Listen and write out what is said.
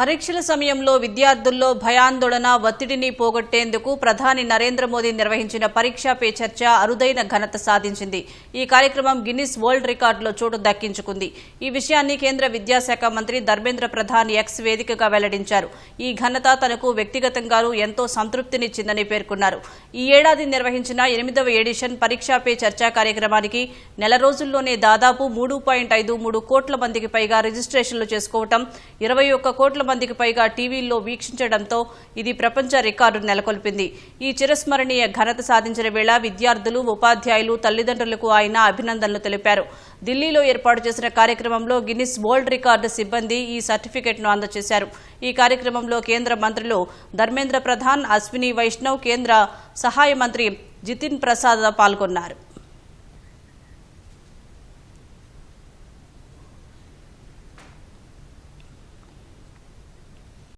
పరీక్షల సమయంలో విద్యార్థుల్లో భయాందోళన ఒత్తిడిని పోగొట్టేందుకు ప్రధాని నరేంద్ర మోదీ నిర్వహించిన పరీక్షా పే చర్చ అరుదైన ఘనత సాధించింది. ఈ కార్యక్రమం గిన్నిస్ వరల్డ్ రికార్డులో చోటు దక్కించుకుంది. ఈ విషయాన్ని కేంద్ర విద్యాశాఖ మంత్రి ధర్మేంద్ర ప్రధాన్ ఎక్స్ వేదికగా వెల్లడించారు. ఈ ఘనత తనకు వ్యక్తిగతంగానూ ఎంతో సంతృప్తినిచ్చిందని పేర్కొన్నారు. ఈ ఏడాది నిర్వహించిన ఎనిమిదవ ఎడిషన్ పరీక్షా పే చర్చా కార్యక్రమానికి నెల రోజుల్లోనే దాదాపు మూడు పాయింట్ ఐదు మూడు కోట్ల మందికి పైగా రిజిస్ట్రేషన్లు చేసుకోవటం ఇరవై ఒక్క కోట్ల మందికి పైగా టీవీల్లో వీక్షించడంతో ఇది ప్రపంచ రికార్డు నెలకొల్పింది. ఈ చిరస్మరణీయ ఘనత సాధించిన వేళ విద్యార్థులు ఉపాధ్యాయులు తల్లిదండ్రులకు ఆయన అభినందనలు తెలిపారు. ఢిల్లీలో ఏర్పాటు చేసిన కార్యక్రమంలో గిన్నిస్ వరల్డ్ రికార్డు సిబ్బంది ఈ సర్టిఫికెట్ను అందజేశారు. ఈ కార్యక్రమంలో కేంద్ర మంత్రులు ధర్మేంద్ర ప్రధాన్ అశ్విని వైష్ణవ్ కేంద్ర సహాయ మంత్రి జితిన్ ప్రసాద్ పాల్గొన్నారు.